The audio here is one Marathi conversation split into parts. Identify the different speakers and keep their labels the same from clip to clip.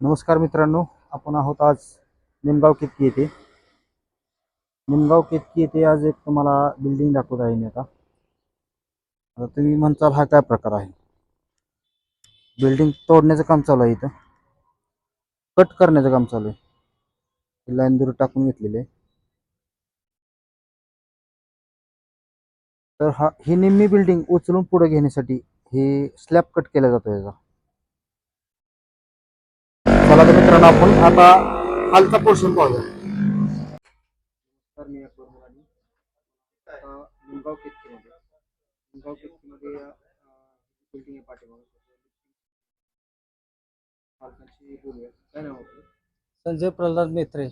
Speaker 1: नमस्कार मित्रांनो आपण आहोत आज निमगाव केतकी येथे. निमगाव केतकी येथे आज एक तुम्हाला बिल्डिंग दाखवत आहे मी आता. आता तुम्ही म्हणताल हा काय प्रकार आहे? बिल्डिंग तोडण्याचं काम चालू आहे इथं. कट करण्याचं काम चालू आहे. लाईन दूर टाकून घेतलेली आहे. तर हा ही निम्मी बिल्डिंग उचलून पुढे घेण्यासाठी हे स्लॅब कट केला जातो याचा. चला मित्रांनो आपण आता खालचा पोर्शन पाहूया. मी निमगाव केतकीमध्ये. निमगाव केतकीमध्ये बिल्डिंग आहे पाठीमागे. बोलूया. काय नाव
Speaker 2: संजय प्रल्हाद मेहत्रे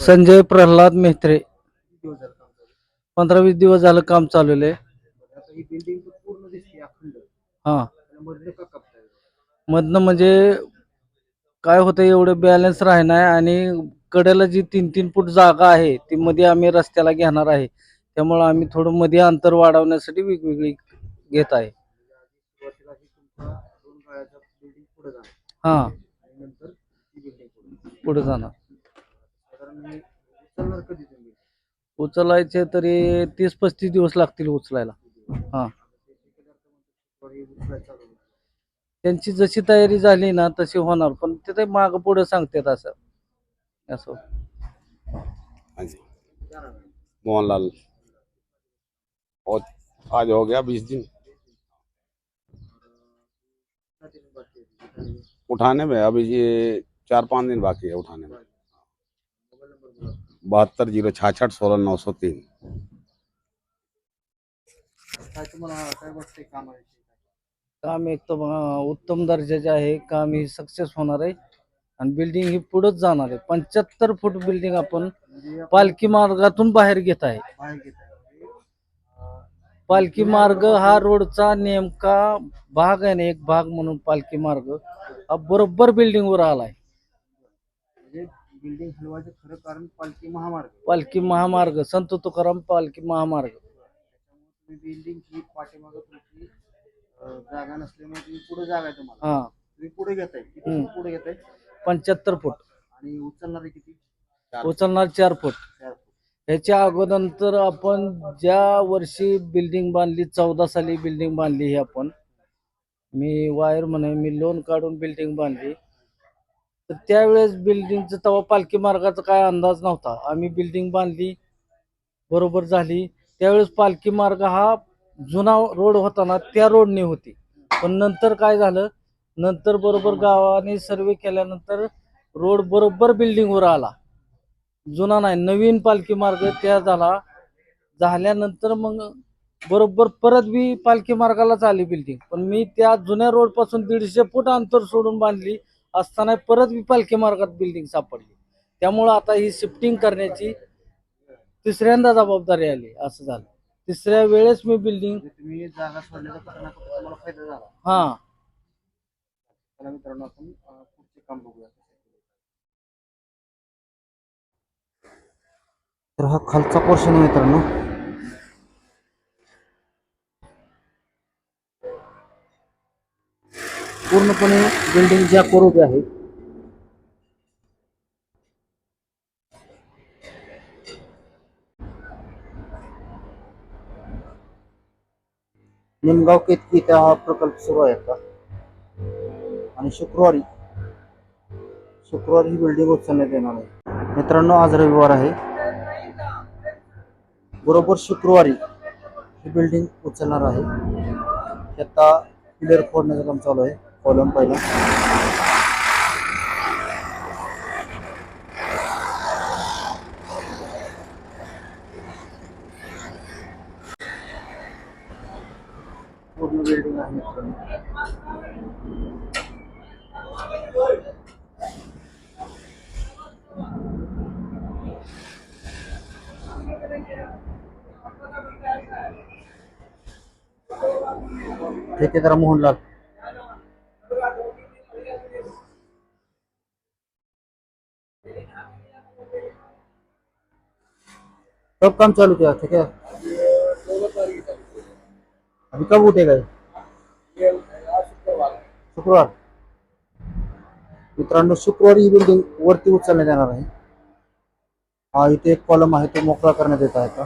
Speaker 2: संजय प्रल्हाद मेहत्रे
Speaker 1: किती दिवस झालं काम चालू
Speaker 2: पंधरा वीस दिवस झालं काम चालवलंय
Speaker 1: आहे? आता ही बिल्डिंग पूर्ण दिसते अखंड.
Speaker 2: हा.
Speaker 1: त्याला मधले का कापताय?
Speaker 2: मधनं म्हणजे काय होतं एवढं बॅलन्स राहणार आणि कडेला जी तीन तीन फूट जागा आहे ती मध्ये आम्ही रस्त्याला घेणार आहे. त्यामुळं आम्ही थोडं मध्ये अंतर वाढवण्यासाठी वेगवेगळी घेत आहे.
Speaker 1: हां. पुढे जाणार.
Speaker 2: हा
Speaker 1: पुढे
Speaker 2: जाणार उचलायचे तरी तीस पस्तीस दिवस लागतील उचलायला. हा
Speaker 1: थोडी उचलायला चालू होईल.
Speaker 2: त्यांची जशी तयारी झाली ना तशी होणार. पण ते ते मागं पुढे सांगतात असं. असं.
Speaker 3: जी? मोहनलाल. और आज हो गया बीस दिन? उठाने में अभी ये चार पाँच दिन बाकी है उठाने में। बहत्तर जीरो छाछठ सोलह नौ सौ तीन।
Speaker 1: काय तुम्हाला काय वाटतंय कामाविषयी?
Speaker 2: काम एक तर उत्तम दर्जाचे आहे काम ही सक्सेस होणार आहे. आणि बिल्डिंग ही पुढेच जाणार आहे. पंच्याहत्तर फूट बिल्डिंग आपण पालखी मार्गातून बाहेर घेत आहे. पालखी मार्ग हा रोडचा नेमका भाग आहे ना एक भाग म्हणून पालखी मार्ग हा बरोबर बिल्डिंग वर आलाय.
Speaker 1: बिल्डिंग हलवायचं खरं कारण पालखी महामार्ग आहे.
Speaker 2: पालखी महामार्ग संत तुकाराम पालखी महामार्ग.
Speaker 1: बिल्डिंग ही तुमची अं, जागा नसल्यामुळे तुम्ही पुढे जागा आहे तुम्हाला.
Speaker 2: हा.
Speaker 1: तुम्ही पुढे घेताय. किती
Speaker 2: हम्म.
Speaker 1: फूट पुढे घेताय?
Speaker 2: पंच्याहत्तर फूट.
Speaker 1: आणि उचलणारे किती?
Speaker 2: उचलणार चार फूट.
Speaker 1: चार फूट.
Speaker 2: ह्याच्या अगोदर आपण ज्या वर्षी बिल्डिंग बांधली चौदा साली बिल्डिंग बांधली ही आपण मी वायर म्हणे मी लोन काढून बिल्डिंग बांधली. तर त्यावेळेस बिल्डिंगचं तेव्हा पालखी मार्गाचा काय अंदाज नव्हता. आम्ही बिल्डिंग बांधली बरोबर झाली. त्यावेळेस पालखी मार्ग हा जुना रोड होता ना त्या रोडने होती. पण नंतर काय झालं नंतर बरोबर गावाने सर्वे केल्यानंतर रोड बरोबर बिल्डिंगवर आला. जुना नाही नवीन पालखी मार्ग त्या झाला. झाल्यानंतर मग बरोबर परत मी पालखी मार्गालाच आली बिल्डिंग पण मी त्या जुन्या रोडपासून दीडशे फूट अंतर सोडून बांधली असताना परत मी पालखी मार्गात बिल्डिंग सापडली. त्यामुळं आता ही शिफ्टिंग करण्याची तिसऱ्यांदा जबाबदारी आली असं झालं. तिसऱ्या वेळेस मी बिल्डिंग
Speaker 1: तुम्ही जागा सोडल्याचा परिणाम तुम्हाला फ़ायदा झाला.
Speaker 2: हा.
Speaker 1: चला मित्रांनो आपण अं, पुढचे काम बघूया. तर हा खालचा पोर्शन आहे मित्रांनो. पूर्णपणे बिल्डिंग ज्या उभी आहे निमगाव केतकी इथं हा प्रकल्प सुरू आहे आता. आणि शुक्रवारी शुक्रवारी ही बिल्डिंग उचलण्यात येणार आहे. मित्रांनो आज रविवार आहे. बरोबर शुक्रवारी ही बिल्डिंग उचलणार आहे. आता पिलर फोडण्याचं काम चालू आहे. कॉलम पहिला. पूर्ण बिल्डिंग आहे मित्रांनो. ठेकेदार मोहनलाल सब काम चालू किया ठीक है अभी कब उठेगा शुक्रवार। मित्रांनो शुक्रवारी ही बिल्डिंग वरती उचलण्यात येणार आहे. हा इथे एक कॉलम आहे तो मोकळा करण्यात येत आहे का?